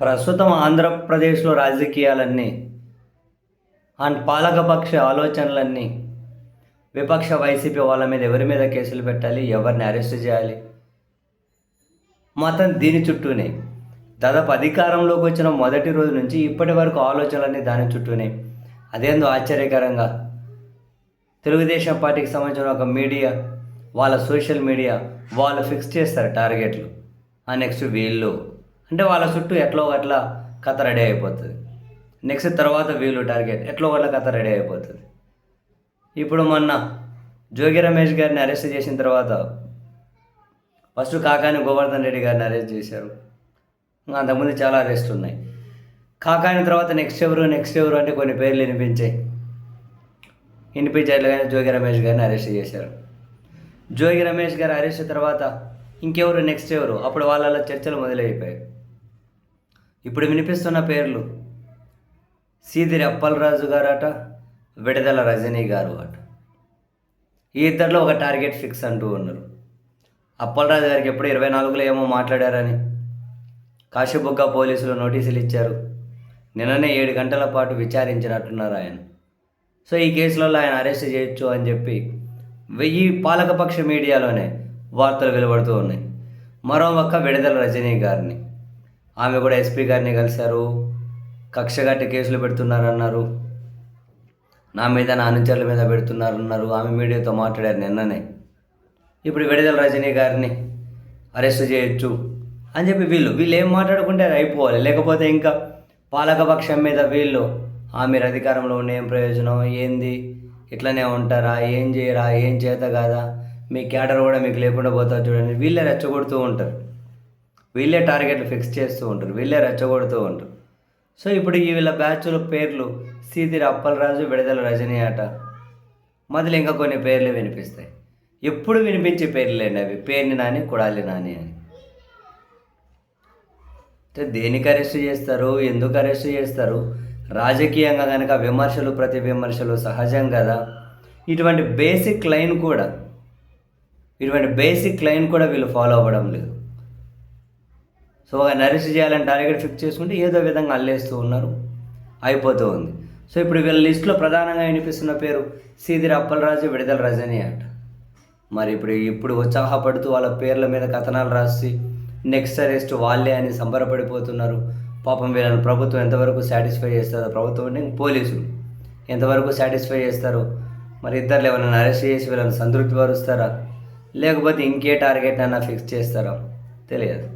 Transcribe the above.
ప్రస్తుతం ఆంధ్రప్రదేశ్లో రాజకీయాలన్నీ అండ్ పాలకపక్ష ఆలోచనలన్నీ విపక్ష వైసీపీ వాళ్ళ మీద ఎవరి మీద కేసులు పెట్టాలి ఎవరిని అరెస్ట్ చేయాలి? మొత్తం దీని చుట్టూనే. దాదాపు అధికారంలోకి వచ్చిన మొదటి రోజు నుంచి ఇప్పటి వరకు ఆలోచనలన్నీ దాని చుట్టూనే. అదేందో ఆశ్చర్యకరంగా. తెలుగుదేశం పార్టీకి సంబంధించిన ఒక మీడియా వాళ్ళ సోషల్ మీడియా వాళ్ళు ఫిక్స్ చేస్తారు టార్గెట్లు. ఆ నెక్స్ట్ వీళ్ళు. అంటే వాళ్ళ చుట్టూ ఎట్లో అట్లా కథ రెడీ అయిపోతుంది. నెక్స్ట్ తర్వాత వీళ్ళు టార్గెట్ ఎట్లో అట్లా కథ రెడీ అయిపోతుంది. ఇప్పుడు మొన్న జోగి రమేష్ గారిని అరెస్ట్ చేసిన తర్వాత ఫస్ట్ కాకాని గోవర్ధన్ రెడ్డి గారిని అరెస్ట్ చేశారు. ఇంకా అంతకుముందు చాలా అరెస్ట్ ఉన్నాయి. కాకాని తర్వాత నెక్స్ట్ ఎవరు నెక్స్ట్ ఎవరు అంటే కొన్ని పేర్లు వినిపించాయి. వినిపించేట్లుగానే జోగి రమేష్ గారిని అరెస్ట్ చేశారు. జోగి రమేష్ గారు అరెస్ట్ తర్వాత ఇంకెవరు నెక్స్ట్ ఎవరు? అప్పుడు వాళ్ళ చర్చలు మొదలైపోయాయి. ఇప్పుడు వినిపిస్తున్న పేర్లు. సీదిరి అప్పలరాజు గారట విడదల రజనీ గారు అట. ఈ ఇద్దరిలో ఒక టార్గెట్ ఫిక్స్ అంటూ ఉన్నారు. అప్పలరాజు గారికి ఎప్పుడు ఇరవై నాలుగులో ఏమో మాట్లాడారని. కాశీబుగ్గ పోలీసులు నోటీసులు ఇచ్చారు. నిన్ననే ఏడు గంటల పాటు విచారించినట్టున్నారు ఆయన. సో ఈ కేసులలో ఆయన అరెస్ట్ చేయొచ్చు అని చెప్పి వెయ్యి పాలకపక్ష మీడియాలోనే వార్తలు వెలువడుతూ ఉన్నాయి. మరో ఒక్క విడుదల రజనీ గారిని. ఆమె కూడా ఎస్పీ గారిని కలిశారు. కక్షగట్టి కేసులు పెడుతున్నారన్నారు. నా మీద నా అనుచరుల మీద పెడుతున్నారన్నారు. ఆమె మీడియాతో మాట్లాడారు నిన్ననే. ఇప్పుడు విడుదల రజనీ గారిని అరెస్ట్ చేయొచ్చు అని చెప్పి వీళ్ళు వీళ్ళు ఏం మాట్లాడుకుంటే అది అయిపోవాలి. లేకపోతే ఇంకా పాలకపక్షం మీద వీళ్ళు ఆ మీరు అధికారంలో ఉండే ఏం ప్రయోజనం? ఏంది? ఇట్లనే ఉంటారా? ఏం చేయరా? ఏం చేత కాదా? మీ క్యాడర్ కూడా మీకు లేకుండా పోతారు చూడండి వీళ్ళే రెచ్చగొడుతూ ఉంటారు. వీళ్ళే టార్గెట్లు ఫిక్స్ చేస్తూ ఉంటారు వీళ్ళే రెచ్చగొడుతూ ఉంటారు. సో ఇప్పుడు ఈ వీళ్ళ బ్యాచ్ల పేర్లు సీతిరి అప్పలరాజు విడుదల రజనీ ఆట మొదలు ఇంకా కొన్ని పేర్లు వినిపిస్తాయి. ఎప్పుడు వినిపించే పేర్లేండి అవి పేర్ని నాని కుడాలి నాని అని. అంటే దేనికి అరెస్ట్ చేస్తారు ఎందుకు అరెస్ట్ చేస్తారు? రాజకీయంగా కనుక విమర్శలు ప్రతి విమర్శలు సహజం కదా? ఇటువంటి బేసిక్ లైన్ కూడా ఇటువంటి బేసిక్ లైన్ కూడా వీళ్ళు ఫాలో అవ్వడం లేదు. సో ఆయన అరెస్ట్ చేయాలని టార్గెట్ ఫిక్స్ చేసుకుంటే ఏదో విధంగా అల్లేస్తూ ఉన్నారు. అయిపోతూ ఉంది. సో ఇప్పుడు వీళ్ళ లిస్టులో ప్రధానంగా వినిపిస్తున్న పేరు సీదిరి అప్పలరాజు విడుదల రజని అంట. మరి ఇప్పుడు ఇప్పుడు ఉత్సాహపడుతూ వాళ్ళ పేర్ల మీద కథనాలు రాసి నెక్స్ట్ అరెస్ట్ వాళ్ళే అని సంబరపడిపోతున్నారు. పాపం వీళ్ళని ప్రభుత్వం ఎంతవరకు సాటిస్ఫై చేస్తారో ప్రభుత్వం అంటే పోలీసులు. ఎంతవరకు సాటిస్ఫై చేస్తారు? మరి ఇద్దరు ఎవరైనా అరెస్ట్ చేసి వీళ్ళని సంతృప్తి పరుస్తారా? లేకపోతే ఇంకే టార్గెట్ అయినా ఫిక్స్ చేస్తారా? తెలియదు.